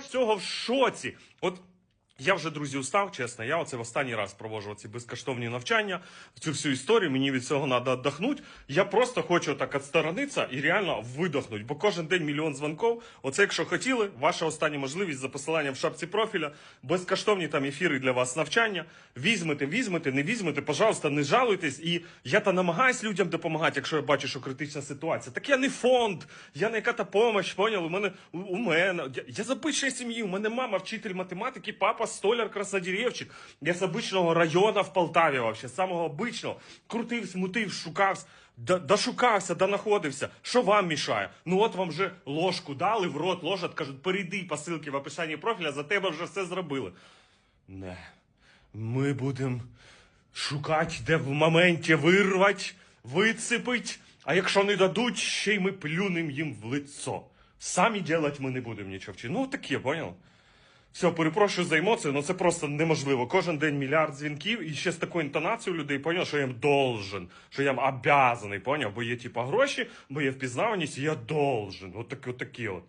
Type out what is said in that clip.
з цього в шоці. От я вже, друзі, устав, чесно. Я оце в останній раз проводжу ці безкоштовні навчання, цю всю історію. Мені від цього треба віддохнути. Я просто хочу так відсторонитися і реально видохнути. Бо кожен день мільйон дзвонків. Оце, якщо хотіли, ваша остання можливість за посиланням в шапці профіля, безкоштовні там ефіри для вас навчання. Візьмете, візьмете, не візьмете, пожалуйста, не жалуйтесь. І я та намагаюсь людям допомагати, якщо я бачу, що критична ситуація. Так я не фонд, я не яка-то помощь, поняли? У мене у, мене. Я, я з сім'ї, у мене мама вчитель математики, папа столяр, краснодеревчик. Я з обичного району в Полтаві, вообще, з самого обичного. Крутив, смутив, шукав. Дошукався, донаходився. Що вам мішає? Ну от вам вже ложку дали, в рот ложать, кажуть, перейди по ссылці в описанні профіля, за тебе вже все зробили. Не. Ми будемо шукати, де в моменті вирвать, вицепить, а якщо не дадуть, ще й ми плюнем їм в лицо. Самі делать ми не будемо нічого вчити. Ну, таке, понял? Все, перепрошую за емоції, але це просто неможливо. Кожен день мільярд дзвінків і ще з такою інтонацією людей поняв, що я їм должен, що я їм обязаний, поняв? Бо є типа гроші, бо є впізнаваність, і я должен. От такі, от такі от.